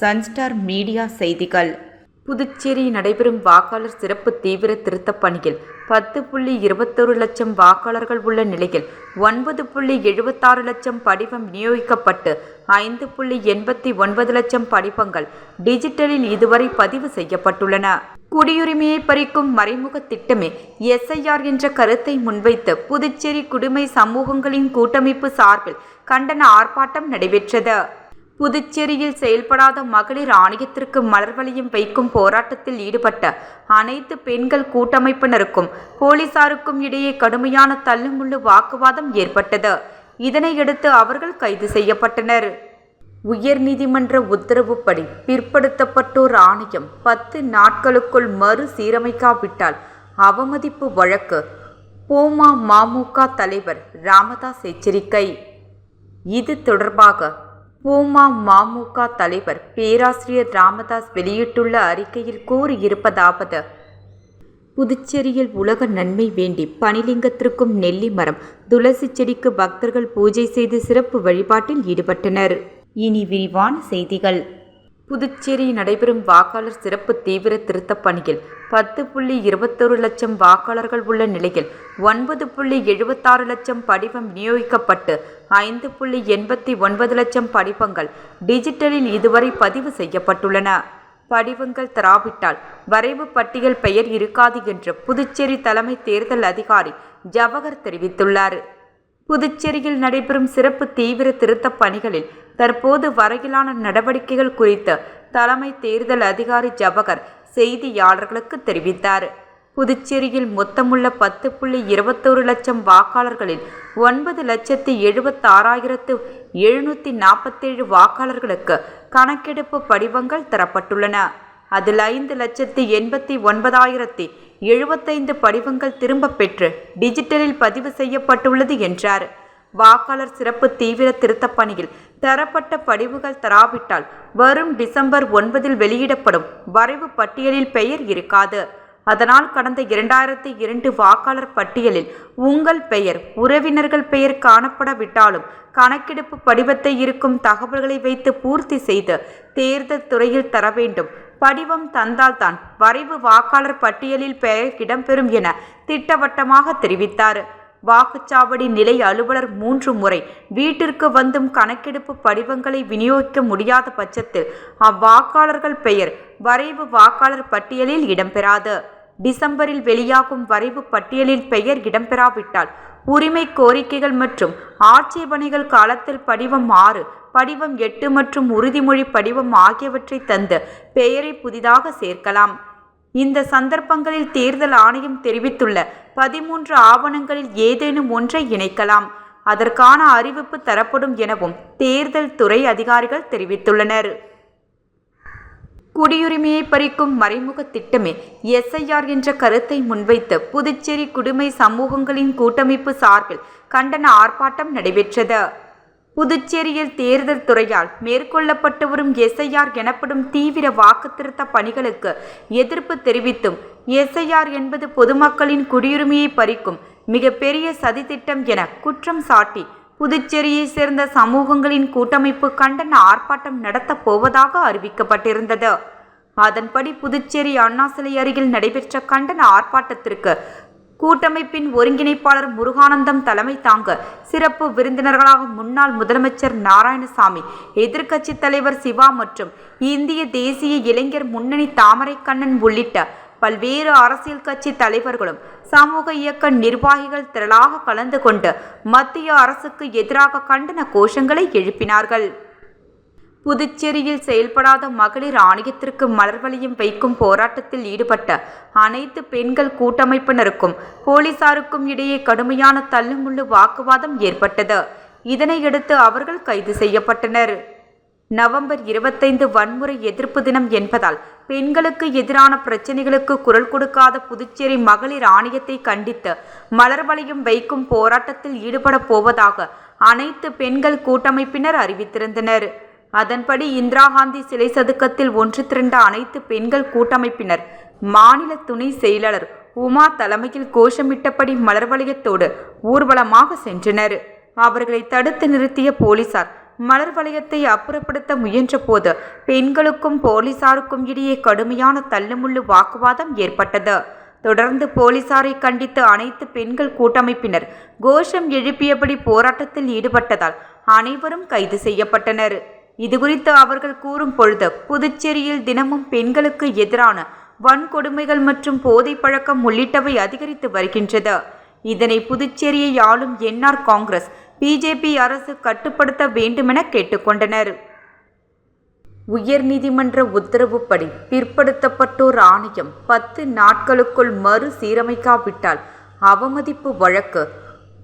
Sunstar media செய்திகள். புதுச்சேரி நடைபெறும் வாக்காளர் சிறப்பு தீவிர திருத்தப் பணியில் பத்து புள்ளி இருபத்தொரு லட்சம் வாக்காளர்கள் உள்ள நிலையில் ஒன்பது புள்ளி எழுபத்தாறு லட்சம் படிவம் விநியோகிக்கப்பட்டு ஐந்து புள்ளி எண்பத்தி ஒன்பது லட்சம் படிவங்கள் டிஜிட்டலில் இதுவரை பதிவு செய்யப்பட்டுள்ளன. குடியுரிமையை பறிக்கும் மறைமுக திட்டமே எஸ்ஐஆர் என்ற கருத்தை முன்வைத்து புதுச்சேரி குடிமை சமூகங்களின் கூட்டமைப்பு சார்பில் கண்டன ஆர்ப்பாட்டம் நடைபெற்றது. புதுச்சேரியில் செயல்படாத மகளிர் ஆணையத்திற்கு மலர் வளையம் வைக்கும் போராட்டத்தில் ஈடுபட்ட அனைத்து பெண்கள் கூட்டமைப்பினருக்கும் போலீசாருக்கும் இடையே கடுமையான தள்ளுமுள்ளு வாக்குவாதம் ஏற்பட்டது. இதனையடுத்து அவர்கள் கைது செய்யப்பட்டனர். உயர்நீதிமன்ற உத்தரவுப்படி பிற்படுத்தப்பட்டோர் ஆணையம் பத்து நாட்களுக்குள் மறு சீரமைக்காவிட்டால் அவமதிப்பு வழக்கு போமா மமுக தலைவர் ராமதாஸ் எச்சரிக்கை. இது தொடர்பாக பூமா மாமுக தலைவர் பேராசிரியர் ராமதாஸ் வெளியிட்டுள்ள அறிக்கையில் கூறியிருப்பதாவது புதுச்சேரியில் உலக நன்மை வேண்டி பனிலிங்கத்திற்கும் நெல்லி மரம் துளசி செடிக்கு பக்தர்கள் பூஜை செய்து சிறப்பு வழிபாட்டில் ஈடுபட்டனர். இனி விரிவான செய்திகள். புதுச்சேரியில் நடைபெறும் வாக்காளர் சிறப்பு தீவிர திருத்தப் பணியில் பத்து புள்ளி இருபத்தொரு லட்சம் வாக்காளர்கள் உள்ள நிலையில் ஒன்பது புள்ளி எழுபத்தாறு லட்சம் படிவம் விநியோகிக்கப்பட்டு ஐந்து புள்ளி எண்பத்தி ஒன்பது லட்சம் படிவங்கள் டிஜிட்டலில் இதுவரை பதிவு செய்யப்பட்டுள்ளன. படிவங்கள் தராவிட்டால் வரைவு பட்டியல் பெயர் இருக்காது என்று புதுச்சேரி தலைமை தேர்தல் அதிகாரி ஜவஹர் தெரிவித்துள்ளார். புதுச்சேரியில் நடைபெறும் சிறப்பு தீவிர திருத்தப் பணிகளில் தற்போது வரையிலான நடவடிக்கைகள் குறித்து தலைமை தேர்தல் அதிகாரி ஜவஹர் செய்தியாளர்களுக்கு தெரிவித்தார். புதுச்சேரியில் மொத்தமுள்ள பத்து புள்ளி இருபத்தோரு லட்சம் வாக்காளர்களில் ஒன்பது லட்சத்தி எழுபத்தாறாயிரத்து எழுநூற்றி நாற்பத்தேழு வாக்காளர்களுக்கு கணக்கெடுப்பு படிவங்கள் தரப்பட்டுள்ளன. அதில் ஐந்து லட்சத்தி எண்பத்தி ஒன்பதாயிரத்தி எழுபத்தைந்து படிவங்கள் திரும்பப் பெற்று டிஜிட்டலில் பதிவு செய்யப்பட்டுள்ளது என்றார். வாக்காளர் சிறப்பு தீவிர திருத்தப் பணியில் தரப்பட்ட படிவுகள் தராவிட்டால் வரும் டிசம்பர் ஒன்பதில் வெளியிடப்படும் வரைவு பட்டியலில் பெயர் இருக்காது. அதனால் கடந்த இரண்டாயிரத்தி இரண்டு வாக்காளர் பட்டியலில் உங்கள் பெயர் உறவினர்கள் பெயர் காணப்படவிட்டாலும் கணக்கெடுப்பு படிவத்தை இருக்கும் தகவல்களை வைத்து பூர்த்தி செய்து தேர்தல் துறையில் தர வேண்டும். படிவம் தந்தால்தான் வரைவு வாக்காளர் பட்டியலில் பெயர் இடம்பெறும் என திட்டவட்டமாக தெரிவித்தார். வாக்குச்சாவடி நிலை அலுவலர் மூன்று முறை வீட்டிற்கு வந்தும் கணக்கெடுப்பு படிவங்களை விநியோகிக்க முடியாத பட்சத்தில் அவ்வாக்காளர்கள் பெயர் வரைவு வாக்காளர் பட்டியலில் இடம்பெறாது. டிசம்பரில் வெளியாகும் வரைவு பட்டியலில் பெயர் இடம்பெறாவிட்டால் உரிமை கோரிக்கைகள் மற்றும் ஆட்சேபனைகள் காலத்தில் படிவம் ஆறு படிவம் எட்டு மற்றும் உறுதிமொழி படிவம் ஆகியவற்றை தந்து பெயரை புதிதாக சேர்க்கலாம். இந்த சந்தர்ப்பங்களில் தேர்தல் ஆணையம் தெரிவித்துள்ள பதிமூன்று ஆவணங்களில் ஏதேனும் ஒன்றை இணைக்கலாம். அதற்கான அறிவிப்பு தரப்படும் எனவும் தேர்தல் துறை அதிகாரிகள் தெரிவித்துள்ளனர். குடியுரிமையை பறிக்கும் மறைமுக திட்டமே எஸ்ஐஆர் என்ற கருத்தை முன்வைத்து புதுச்சேரி குடிமை சமூகங்களின் கூட்டமைப்பு சார்பில் கண்டன ஆர்ப்பாட்டம் நடைபெற்றது. புதுச்சேரியில் தேர்தல் துறையால் மேற்கொள்ளப்பட்டு வரும் எஸ்ஐஆர் எனப்படும் தீவிர வாக்குத்திருத்த பணிகளுக்கு எதிர்ப்பு தெரிவித்தும் எஸ்ஐஆர் என்பது பொதுமக்களின் குடியுரிமையை பறிக்கும் மிகப்பெரிய சதித்திட்டம் என குற்றம் சாட்டி புதுச்சேரியை சேர்ந்த சமூகங்களின் கூட்டமைப்பு கண்டன ஆர்ப்பாட்டம் நடத்தப் போவதாக அறிவிக்கப்பட்டிருந்தது. அதன்படி புதுச்சேரி அண்ணா சிலை அருகில் நடைபெற்ற கண்டன ஆர்ப்பாட்டத்திற்கு கூட்டமைப்பின் ஒருங்கிணைப்பாளர் முருகானந்தம் தலைமை தாங்க சிறப்பு விருந்தினர்களாக முன்னாள் முதலமைச்சர் நாராயணசாமி எதிர்க்கட்சித் தலைவர் சிவா மற்றும் இந்திய தேசிய இளைஞர் முன்னணி தாமரைக்கண்ணன் உள்ளிட்ட பல்வேறு அரசியல் கட்சி தலைவர்களும் சமூக இயக்க நிர்வாகிகள் திரளாக கலந்து கொண்டு மத்திய அரசுக்கு எதிராக கண்டன கோஷங்களை எழுப்பினார்கள். புதுச்சேரியில் செயல்படாத மகளிர் ஆணையத்திற்கு மலர் வைக்கும் போராட்டத்தில் ஈடுபட்ட அனைத்து பெண்கள் கூட்டமைப்பினருக்கும் போலீசாருக்கும் இடையே கடுமையான தள்ளுமுள்ளு வாக்குவாதம் ஏற்பட்டது. இதனையடுத்து அவர்கள் கைது செய்யப்பட்டனர். நவம்பர் இருபத்தைந்து வன்முறை எதிர்ப்பு தினம் என்பதால் பெண்களுக்கு எதிரான பிரச்சினைகளுக்கு குரல் கொடுக்காத புதுச்சேரி மகளிர் ஆணையத்தை கண்டித்து மலர் வளையம் வைக்கும் போராட்டத்தில் ஈடுபடப் போவதாக அனைத்து பெண்கள் கூட்டமைப்பினர் அறிவித்திருந்தனர். அதன்படி இந்திரா காந்தி சிலை சதுக்கத்தில் ஒன்று திரண்ட அனைத்து பெண்கள் கூட்டமைப்பினர் மாநில துணை செயலாளர் உமா தலைமையில் கோஷமிட்டபடி மலர் வளையத்தோடு ஊர்வலமாக சென்றனர். அவர்களை தடுத்து நிறுத்திய போலீசார் மலர் வளையத்தை அப்புறப்படுத்த முயன்றபோது பெண்களுக்கும் போலீசாருக்கும் இடையே கடுமையான தள்ளுமுள்ளு வாக்குவாதம் ஏற்பட்டது. தொடர்ந்து போலீசாரை கண்டித்து அனைத்து பெண்கள் கூட்டமைப்பினர் கோஷம் எழுப்பியபடி போராட்டத்தில் ஈடுபட்டதால் அனைவரும் கைது செய்யப்பட்டனர். இதுகுறித்து அவர்கள் கூறும் பொழுது புதுச்சேரியில் தினமும் பெண்களுக்கு எதிரான வன்கொடுமைகள் மற்றும் போதை பழக்கம் உள்ளிட்டவை அதிகரித்து வருகின்றது. இதனை புதுச்சேரியை ஆளும் என்ஆர் காங்கிரஸ் பிஜேபி அரசு கட்டுப்படுத்த வேண்டுமென கேட்டுக்கொண்டனர். உயர்நீதிமன்ற உத்தரவுப்படி பிற்படுத்தப்பட்டோர் ஆணையம் பத்து நாட்களுக்குள் மறு சீரமைக்காவிட்டால் அவமதிப்பு வழக்கு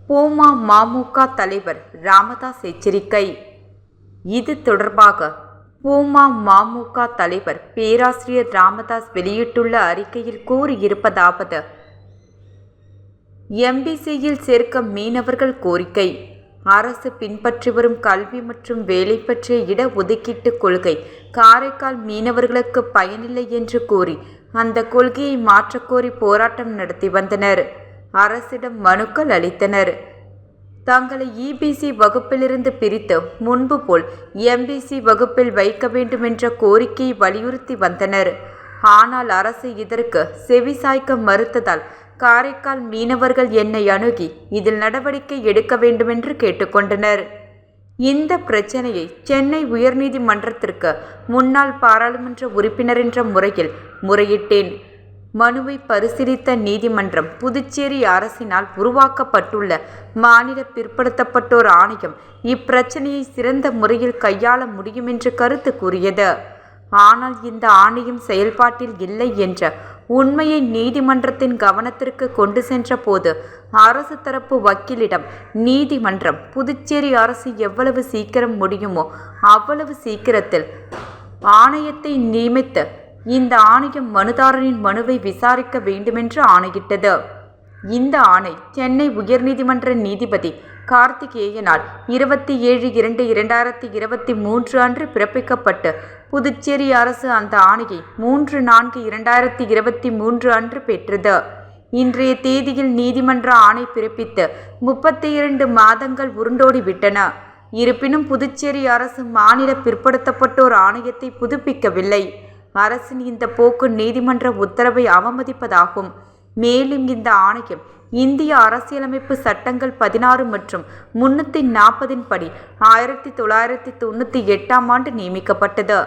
போமா மமுக தலைவர் ராமதாஸ் எச்சரிக்கை. இது தொடர்பாக பூமா மமுக தலைவர் பேராசிரியர் ராமதாஸ் வெளியிட்டுள்ள அறிக்கையில் கூறியிருப்பதாவது எம்பிசியில் சேர்க்க மீனவர்கள் கோரிக்கை அரசு பின்பற்றி வரும் கல்வி மற்றும் வேலை பற்றிய இட ஒதுக்கீட்டு கொள்கை காரைக்கால் மீனவர்களுக்கு பயனில்லை என்று கூறி அந்த கொள்கையை மாற்றக்கோரி போராட்டம் நடத்தி வந்தனர். அரசிடம் மனுக்கள் அளித்தனர். தங்களை இபிசி வகுப்பிலிருந்து பிரித்து முன்பு போல் எம்பிசி வகுப்பில் வைக்க வேண்டும் என்ற கோரிக்கையை வலியுறுத்தி வந்தனர். ஆனால் அரசு இதற்கு செவிசாய்க்க மறுத்ததால் காரைக்கால் மீனவர்கள் என்னை அணுகி இதில் நடவடிக்கை எடுக்க வேண்டுமென்று கேட்டுக்கொண்டனர். இந்த பிரச்சனையை சென்னை உயர்நீதிமன்றத்திற்கு முன்னாள் பாராளுமன்ற உறுப்பினர் என்ற முறையில் முறையிட்டேன். மனுவை பரிசீலித்த நீதிமன்றம் புதுச்சேரி அரசினால் உருவாக்கப்பட்டுள்ள மாநில பிற்படுத்தப்பட்டோர் ஆணையம் இப்பிரச்சனையை சிறந்த முறையில் கையாள முடியும் என்று கருத்து கூறியது. ஆனால் இந்த ஆணையம் செயல்பாட்டில் இல்லை என்ற உண்மையை நீதிமன்றத்தின் கவனத்திற்கு கொண்டு சென்ற போது அரசு தரப்பு வக்கீலிடம் நீதிமன்றம் புதுச்சேரி அரசு எவ்வளவு சீக்கிரம் முடியுமோ அவ்வளவு சீக்கிரத்தில் ஆணையத்தை நியமித்து இந்த ஆணையம் மனுதாரரின் மனுவை விசாரிக்க வேண்டுமென்று ஆணையிட்டது. இந்த ஆணை சென்னை உயர்நீதிமன்ற நீதிபதி கார்த்திகேயனால் இருபத்தி ஏழு இரண்டு இரண்டாயிரத்தி இருபத்தி மூன்று அன்று பிறப்பிக்கப்பட்டு புதுச்சேரி அரசு அந்த ஆணையை மூன்று நான்கு இரண்டாயிரத்தி இருபத்தி மூன்று அன்று பெற்றது. இன்றைய தேதியில் நீதிமன்ற ஆணை பிறப்பித்து முப்பத்தி இரண்டு மாதங்கள் உருண்டோடி விட்டன. இருப்பினும் புதுச்சேரி அரசு மாநில பிற்படுத்தப்பட்டோர் ஆணையத்தை புதுப்பிக்கவில்லை. அரசின் இந்த போக்கு நீதிமன்ற உத்தரவை அவமதிப்பதாகும். மேலும் இந்த ஆணையம் இந்திய அரசியலமைப்பு சட்டங்கள் பதினாறு மற்றும் முன்னூற்றி நாற்பதின் படி ஆயிரத்தி தொள்ளாயிரத்தி தொண்ணூற்றி எட்டாம் ஆண்டு நியமிக்கப்பட்டது.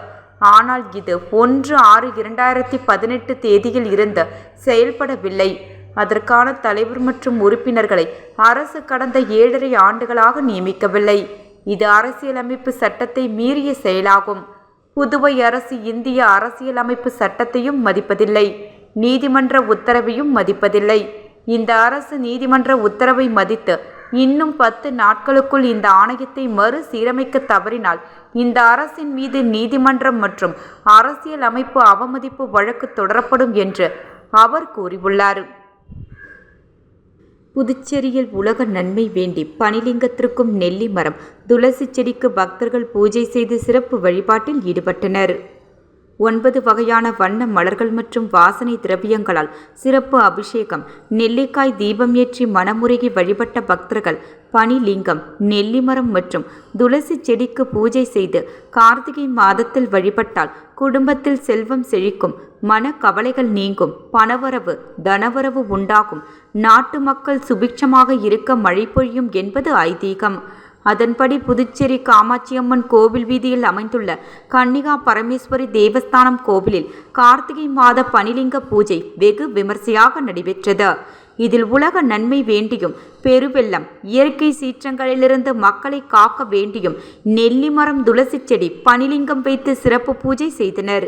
ஆனால் இது ஒன்று ஆறு இரண்டாயிரத்தி பதினெட்டு தேதியில் இருந்து செயல்படவில்லை. அதற்கான தலைவர் மற்றும் உறுப்பினர்களை அரசு கடந்த ஏழரை ஆண்டுகளாக நியமிக்கவில்லை. இது அரசியலமைப்பு சட்டத்தை மீறிய செயலாகும். புதுவை அரசு இந்திய அரசியலமைப்பு சட்டத்தையும் மதிப்பதில்லை. நீதிமன்ற உத்தரவையும் மதிப்பதில்லை. இந்த அரசு நீதிமன்ற உத்தரவை மதித்து இன்னும் பத்து நாட்களுக்குள் இந்த ஆணையத்தை மறு சீரமைக்க தவறினால் இந்த அரசின் மீது நீதிமன்றம் மற்றும் அரசியல் அமைப்பு அவமதிப்பு வழக்கு தொடரப்படும் என்று அவர் கூறியுள்ளார். புதுச்சேரியில் உலக நன்மை வேண்டி பனிலிங்கத்திற்கும் நெல்லி மரம் துளசி செடிக்கு பக்தர்கள் பூஜை செய்து சிறப்பு வழிபாட்டில் ஈடுபட்டனர். ஒன்பது வகையான வண்ண மலர்கள் மற்றும் வாசனை திரவியங்களால் சிறப்பு அபிஷேகம். நெல்லிக்காய் தீபம் ஏற்றி மனமுருகி வழிபட்ட பக்தர்கள் பனிலிங்கம் நெல்லிமரம் மற்றும் துளசி செடிக்கு பூஜை செய்து கார்த்திகை மாதத்தில் வழிபட்டால் குடும்பத்தில் செல்வம் செழிக்கும் மன கவலைகள் நீங்கும் பணவரவு தனவரவு உண்டாகும். நாட்டு மக்கள் சுபிக்ஷமாக இருக்க மழை பொழியும் என்பது ஐதீகம். அதன்படி புதுச்சேரி காமாட்சியம்மன் கோவில் வீதியில் அமைந்துள்ள கன்னிகா பரமேஸ்வரி தேவஸ்தானம் கோவிலில் கார்த்திகை மாத பனிலிங்க பூஜை வெகு விமர்சையாக நடைபெற்றது. இதில் உலக நன்மை வேண்டியும் பெருவெள்ளம் இயற்கை சீற்றங்களிலிருந்து மக்களை காக்க வேண்டியும் நெல்லிமரம் துளசி செடி பனிலிங்கம் வைத்து சிறப்பு பூஜை செய்தனர்.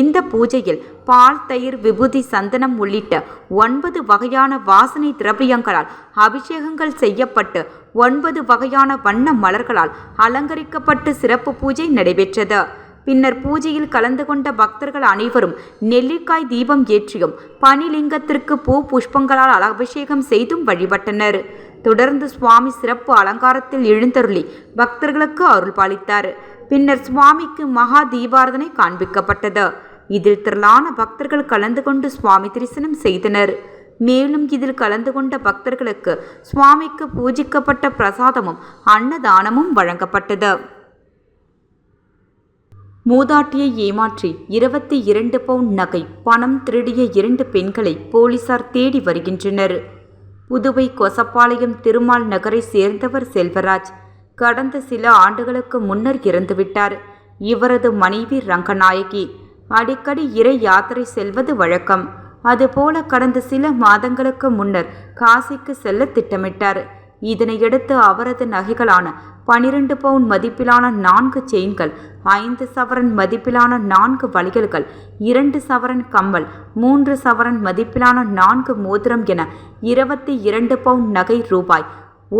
இந்த பூஜையில் பால் தயிர் விபூதி சந்தனம் உள்ளிட்ட ஒன்பது வகையான வாசனை திரவியங்களால் அபிஷேகங்கள் செய்யப்பட்டு ஒன்பது வகையான வண்ண மலர்களால் அலங்கரிக்கப்பட்டு சிறப்பு பூஜை நடைபெற்றது. பின்னர் பூஜையில் கலந்து கொண்ட பக்தர்கள் அனைவரும் நெல்லிக்காய் தீபம் ஏற்றியும் பனிலிங்கத்திற்கு பூ புஷ்பங்களால் அபிஷேகம் செய்தும் வழிபட்டனர். தொடர்ந்து சுவாமி சிறப்பு அலங்காரத்தில் எழுந்தருளி பக்தர்களுக்கு அருள் பாலித்தார் பின்னர் சுவாமிக்கு மகா தீபாரதனை காண்பிக்கப்பட்டது. இதில் திரளான பக்தர்கள் கலந்து கொண்டு சுவாமி தரிசனம் செய்தனர். மேலும் இதில் கலந்து கொண்ட பக்தர்களுக்கு சுவாமிக்கு பூஜிக்கப்பட்ட பிரசாதமும் அன்னதானமும் வழங்கப்பட்டது. மூதாட்டியை ஏமாற்றி இருபத்தி இரண்டு பவுன் நகை பணம் திருடிய இரண்டு பெண்களை போலீசார் தேடி வருகின்றனர். புதுவை கொசப்பாளையம் திருமால் நகரை சேர்ந்தவர் செல்வராஜ் கடந்த சில ஆண்டுகளுக்கு முன்னர் இறந்துவிட்டார். இவரது மனைவி ரங்கநாயகி அடிக்கடி இறை யாத்திரை செல்வது வழக்கம். அதுபோல கடந்த சில மாதங்களுக்கு முன்னர் காசிக்கு செல்ல திட்டமிட்டார். இதனையடுத்து அவரது நகைகளான பனிரெண்டு பவுன் மதிப்பிலான நான்கு செயின்கள் ஐந்து சவரன் மதிப்பிலான நான்கு வளையல்கள் இரண்டு சவரன் கம்மல் மூன்று சவரன் மதிப்பிலான நான்கு மோதிரம் என இருபத்தி இரண்டு பவுன் நகை ரூபாய்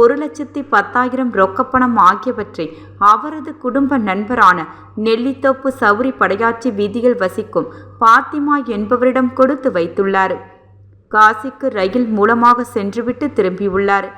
ஒரு லட்சத்தி பத்தாயிரம் ரொக்கப்பணம் ஆகியவற்றை அவரது குடும்ப நண்பரான நெல்லித்தோப்பு சௌரி படையாட்சி வீதியில் வசிக்கும் பாத்திமா என்பவரிடம் கொடுத்து வைத்துள்ளார். காசிக்கு ரயில் மூலமாக சென்றுவிட்டு திரும்பியுள்ளார்.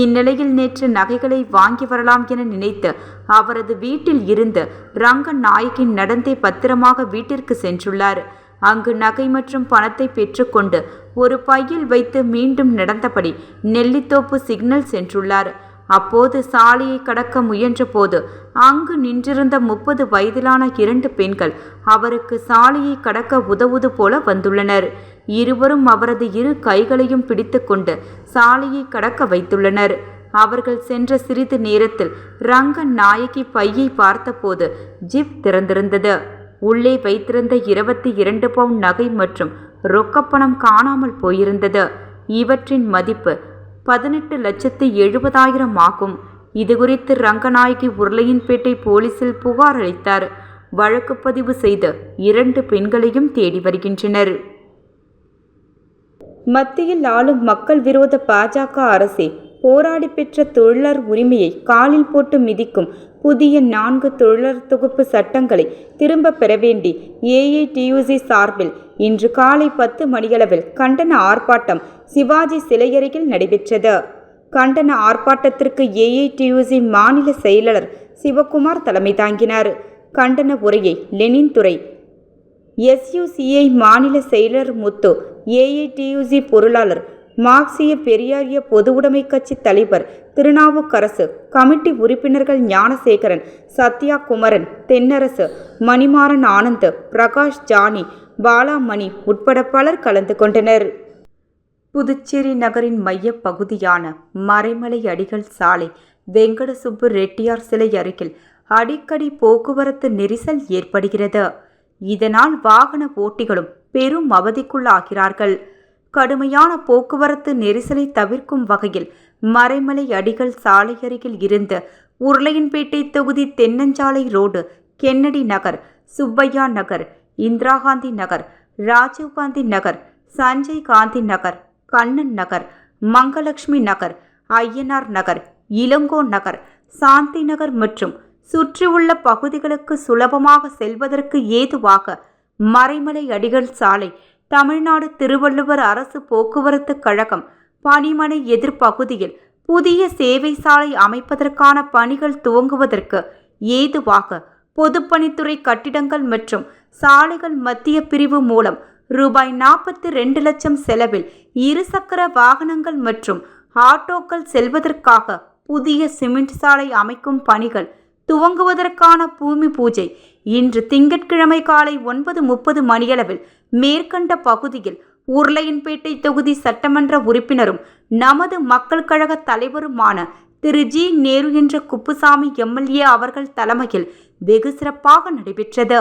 இந்நிலையில் நேற்று நகைகளை வாங்கி வரலாம் என நினைத்து அவரது வீட்டில் இருந்து ரங்க நாயகின் நடந்தே பத்திரமாக வீட்டிற்கு சென்றுள்ளார். அங்கு நகை மற்றும் பணத்தை பெற்றுக்கொண்டு ஒரு பையில் வைத்து மீண்டும் நடந்தபடி நெல்லித்தோப்பு சிக்னல் சென்றுள்ளார். அப்போது சாலையை கடக்க முயன்றபோது அங்கு நின்றிருந்த முப்பது வயதிலான இரண்டு பெண்கள் அவருக்கு சாலையை கடக்க உதவுது போல வந்துள்ளனர். இருவரும் அவரது இரு கைகளையும் பிடித்துக்கொண்டு சாலையை கடக்க வைத்துள்ளனர். அவர்கள் சென்ற சிறிது நேரத்தில் ரங்கன் நாயகி பையை பார்த்தபோது ஜிப் திறந்திருந்தது. உள்ளே வைத்திருந்த இருபத்தி இரண்டு பவுன் நகை மற்றும் ரொக்கப்பணம் காணாமல் போயிருந்தது. இவற்றின் மதிப்பு பதினெட்டு லட்சத்து எழுபதாயிரம் ஆகும். இதுகுறித்து ரங்கநாயகி உருளையன்பேட்டை போலீசில் புகார் அளித்தார். வழக்கு பதிவு செய்து இரண்டு பெண்களையும் தேடி வருகின்றனர். மத்தியில் ஆளும் மக்கள் விரோத பாஜக அரசே போராடி பெற்ற தொழிலர் உரிமையை காலில் போட்டு மிதிக்கும் புதிய நான்கு தொழிலர் தொகுப்பு சட்டங்களை திரும்ப பெற வேண்டி ஏஐடியூசி சார்பில் இன்று காலை பத்து மணியளவில் கண்டன ஆர்ப்பாட்டம் சிவாஜி சிலையருகில் நடைபெற்றது. கண்டன ஆர்ப்பாட்டத்திற்கு ஏஐடியூசி மாநில செயலாளர் சிவகுமார் தலைமை தாங்கினார். கண்டன உரையை லெனின் துறை எஸ்யூசிஐ மாநில செயலர் முத்து ஏஐடியூசி பொருளாளர் மார்க்சிய பெரியாரிய பொதுவுடைமை கட்சி தலைவர் திருநாவுக்கரசு கமிட்டி உறுப்பினர்கள் ஞானசேகரன் சத்யா குமரன் தென்னரசு மணிமாறன் ஆனந்த் பிரகாஷ் ஜானி பாலாமணி உட்பட பலர் கலந்து கொண்டனர். புதுச்சேரி நகரின் மையப் பகுதியான மறைமலை அடிகள் சாலை வெங்கடசுப்பு ரெட்டியார் சிலை அருகில் அடிக்கடி போக்குவரத்து நெரிசல் ஏற்படுகிறது. இதனால் வாகன ஓட்டிகளும் பெரும் அவதிக்குள்ளாகிறார்கள். கடுமையான போக்குவரத்து நெரிசலை தவிர்க்கும் வகையில் மறைமலை அடிகள் சாலை அருகில் இருந்து உருளையன்பேட்டை தொகுதி தென்னஞ்சாலை ரோடு கென்னடி நகர் சுப்பையா நகர் இந்திரா காந்தி நகர் ராஜீவ்காந்தி நகர் சஞ்சய் காந்தி நகர் கண்ணன் நகர் மங்கலட்சுமி நகர் ஐயனார் நகர் இளங்கோ நகர் சாந்தி நகர் மற்றும் சுற்றியுள்ள பகுதிகளுக்கு சுலபமாக செல்வதற்கு ஏதுவாக மறைமலை அடிகள் சாலை தமிழ்நாடு திருவள்ளுவர் அரசு போக்குவரத்து கழகம் பணிமனை எதிர்ப்பகுதியில் புதிய சேவை சாலை அமைப்பதற்கான பணிகள் துவங்குவதற்கு ஏதுவாக பொதுப்பணித்துறை கட்டிடங்கள் மற்றும் சாலைகள் மத்திய பிரிவு மூலம் ரூபாய் நாற்பத்தி ரெண்டு லட்சம் செலவில் இருசக்கர வாகனங்கள் மற்றும் ஆட்டோக்கள் செல்வதற்காக புதிய சிமெண்ட் சாலை அமைக்கும் பணிகள் துவங்குவதற்கான பூமி பூஜை. இன்று திங்கட்கிழமை காலை ஒன்பது முப்பது மணியளவில் மேற்கண்ட பகுதியில் உருளையன்பேட்டை தொகுதி சட்டமன்ற உறுப்பினரும் நமது மக்கள் கழக தலைவருமான திரு. ஜி. நேரு என்ற குப்புசாமி எம்எல்ஏ அவர்கள் தலைமையில் வெகு சிறப்பாக நடைபெற்றது.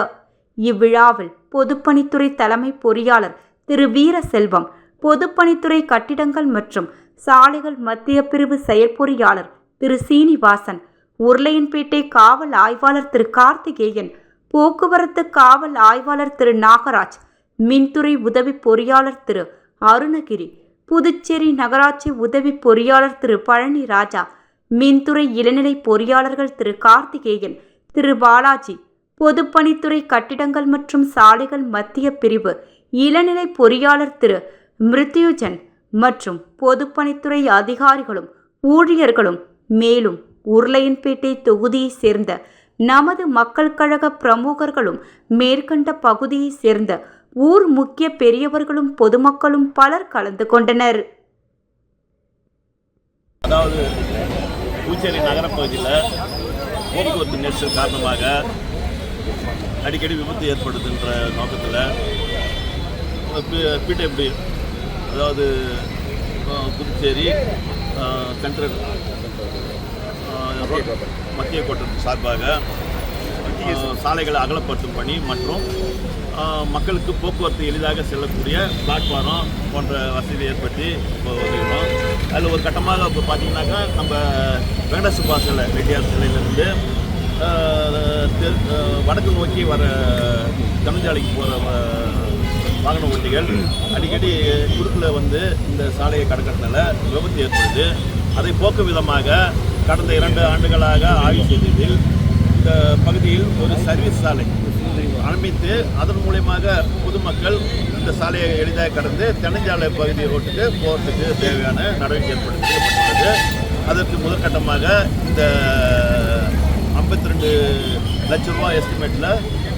இவ்விழாவில் பொதுப்பணித்துறை தலைமை பொறியாளர் திரு. வீரசெல்வம் பொதுப்பணித்துறை கட்டிடங்கள் மற்றும் சாலைகள் மத்திய பிரிவு செயற்பொறியாளர் திரு. சீனிவாசன் உருளையன்பேட்டை காவல் ஆய்வாளர் திரு கார்த்திகேயன் போக்குவரத்து காவல் ஆய்வாளர் திரு நாகராஜ் மின்துறை உதவி பொறியாளர் திரு அருணகிரி புதுச்சேரி நகராட்சி உதவி பொறியாளர் திரு பழனி ராஜா மின்துறை இளநிலை பொறியாளர்கள் திரு கார்த்திகேயன் திரு பாலாஜி பொதுப்பணித்துறை கட்டிடங்கள் மற்றும் சாலைகள் மத்திய பிரிவு இளநிலை பொறியாளர் திரு மிருத்யுஜன் மற்றும் பொதுப்பணித்துறை அதிகாரிகளும் ஊழியர்களும் மேலும் உருளையன்பேட்டை தொகுதியைச் சேர்ந்த நமது மக்கள் கழக பிரமுகர்களும் மேற்கண்ட பகுதியைச் சேர்ந்த ஊர் முக்கிய பெரியவர்களும் பொதுமக்களும் பலர் கலந்து கொண்டனர். அதாவது பூச்சேரி நகரப்பகுதியில் போக்குவரத்து நெரிசல் காரணமாக அடிக்கடி விபத்து ஏற்படுதுன்ற நோக்கத்தில் பிடபிள்யூ அதாவது புதுச்சேரி சென்ட்ரல் மத்திய கோட்டத்தின் சார்பாக சாலைகளை அகலப்படுத்தும் பணி மற்றும் மக்களுக்கு போக்குவரத்து எளிதாக செல்லக்கூடிய பிளாட்ஃபாரம் போன்ற வசதி ஏற்படுத்தி இப்போ வருகிறோம் அதில் ஒரு கட்டமாக இப்போ பார்த்தீங்கன்னாக்கா நம்ம வெங்கட சுப்பா சிலை ரெட்டியார் சிலையிலேருந்து வடக்கு நோக்கி வர தமிழ்ச்சாலைக்கு போகிற வாகன ஓட்டிகள் அடிக்கடி குறுக்கில் வந்து இந்த சாலையை கடக்கிறதுனால விபத்து ஏற்படுது. அதை போக்கும் விதமாக கடந்த இரண்டு ஆண்டுகளாக ஆய்வு செய்ததில் இந்த பகுதியில் ஒரு சர்வீஸ் சாலை அமைத்து அதன் மூலியமாக பொதுமக்கள் இந்த சாலையை எளிதாக கடந்து தென்னஞ்சாலை பகுதி ரோட்டுக்கு போகிறதுக்கு தேவையான நடவடிக்கை ஏற்படுத்தப்பட்டுள்ளது அதற்கு முதற்கட்டமாக இந்த ஐம்பத்தி ரெண்டு லட்ச ரூபா எஸ்டிமேட்டில்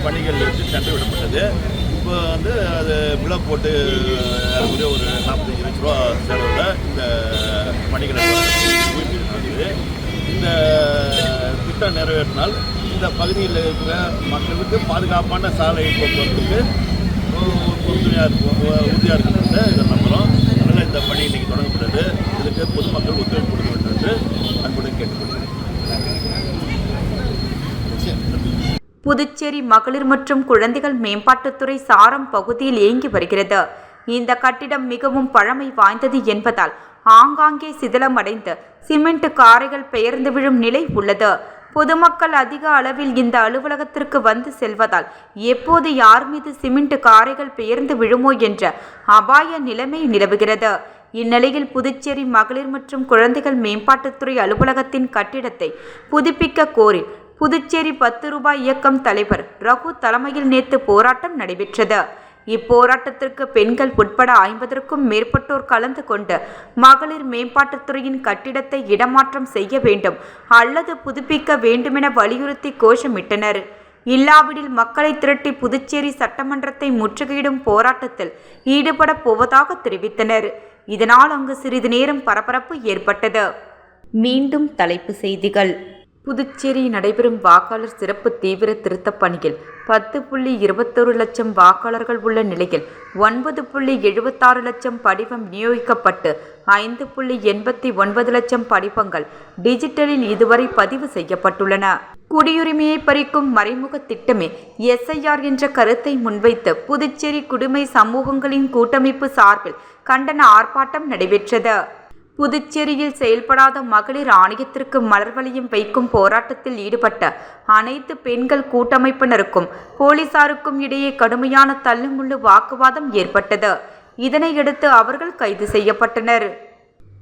பணிகள் வந்து சென்று விடப்பட்டது இப்போ வந்து அது விழா போட்டு ஒரு நாற்பத்தஞ்சு லட்ச ரூபா செலவில் இந்த பணிகளை நடக்குது இந்த திட்டம் நிறைவேற்றினால் இந்த பகுதியில் இருக்கிற மக்களுக்கு பாதுகாப்பான சாலை போக்குவரத்துக்கு உறுதுணையாக இருக்கும். உறுதியாக இருக்கிறது இதை நம்புகிறோம் அதனால் இந்த பணி இன்றைக்கி தொடங்கப்பட்டது. இதுக்கு பொதுமக்கள் ஒத்துழைப்பு கொடுக்க வேண்டும் என்று அன்புடன் கேட்டுக்கொள்கிறேன். புதுச்சேரி மகளிர் மற்றும் குழந்தைகள் மேம்பாட்டுத்துறை சாரம் பகுதியில் இயங்கி வருகிறது. இந்த கட்டிடம் மிகவும் பழமை வாய்ந்தது என்பதால் ஆங்காங்கே சிதிலமடைந்து சிமெண்ட் காரைகள் பெயர்ந்து விழும் நிலை உள்ளது. பொதுமக்கள் அதிக அளவில் இந்த அலுவலகத்திற்கு வந்து செல்வதால் எப்போது யார் மீது சிமெண்ட் காரைகள் பெயர்ந்து விழுமோ என்ற அபாய நிலைமை நிலவுகிறது. இந்நிலையில் புதுச்சேரி மகளிர் மற்றும் குழந்தைகள் மேம்பாட்டுத்துறை அலுவலகத்தின் கட்டிடத்தை புதுப்பிக்க கோரி புதுச்சேரி பத்து ரூபாய் இயக்கம் தலைவர் ரகு தலைமையில் நேற்று போராட்டம் நடைபெற்றது. இப்போராட்டத்திற்கு பெண்கள் உட்பட ஐம்பதற்கும் மேற்பட்டோர் கலந்து கொண்டு மகளிர் மேம்பாட்டுத்துறையின் கட்டிடத்தை இடமாற்றம் செய்ய வேண்டும் அல்லது புதுப்பிக்க வேண்டுமென வலியுறுத்தி கோஷமிட்டனர். இல்லாவிடில் மக்களை திரட்டி புதுச்சேரி சட்டமன்றத்தை முற்றுகையிடும் போராட்டத்தில் ஈடுபடப் போவதாக தெரிவித்தனர். இதனால் அங்கு சிறிது நேரம் பரபரப்பு ஏற்பட்டது. மீண்டும் தலைப்பு செய்திகள். புதுச்சேரி நடைபெறும் வாக்காளர் சிறப்பு தீவிர திருத்தப் பணியில் பத்து புள்ளி இருபத்தொரு லட்சம் வாக்காளர்கள் உள்ள நிலையில் ஒன்பது புள்ளி எழுபத்தாறு லட்சம் படிவம் விநியோகிக்கப்பட்டு ஐந்து புள்ளி எண்பத்தி ஒன்பது லட்சம் படிவங்கள் டிஜிட்டலில் இதுவரை பதிவு செய்யப்பட்டுள்ளன. குடியுரிமையை பறிக்கும் மறைமுக திட்டமே எஸ்ஐஆர் என்ற கருத்தை முன்வைத்து புதுச்சேரி குடிமை சமூகங்களின் கூட்டமைப்பு சார்பில் கண்டன ஆர்ப்பாட்டம் நடைபெற்றது. புதுச்சேரியில் செயல்படாத மகளிர் ஆணையத்திற்கு மலர்வலியும் வைக்கும் போராட்டத்தில் ஈடுபட்ட அனைத்து பெண்கள் கூட்டமைப்பினருக்கும் போலீசாருக்கும் இடையே கடுமையான தள்ளுமுள்ளு வாக்குவாதம் ஏற்பட்டது. இதனையடுத்து அவர்கள் கைது செய்யப்பட்டனர்.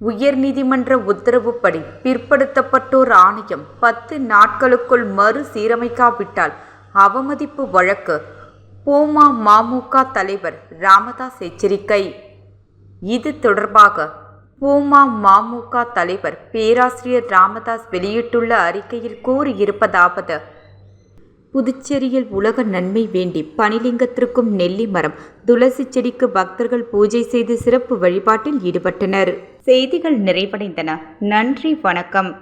உயர்நீதிமன்ற உத்தரவுப்படி பிற்படுத்தப்பட்டோர் ஆணையம் பத்து நாட்களுக்குள் மறு சீரமைக்காவிட்டால் அவமதிப்பு வழக்கு போமா மமுக தலைவர் ராமதாஸ் எச்சரிக்கை. இது தொடர்பாக பூமா மாமுக தலைவர் பேராசிரியர் ராமதாஸ் வெளியிட்டுள்ள அறிக்கையில் கூறியிருப்பதாவது புதுச்சேரியில் உலக நன்மை வேண்டி பனிலிங்கத்திற்கும் நெல்லி மரம் துளசி செடிக்கு பக்தர்கள் பூஜை செய்து சிறப்பு வழிபாட்டில் ஈடுபட்டனர். செய்திகள் நிறைவடைந்தன. நன்றி வணக்கம்.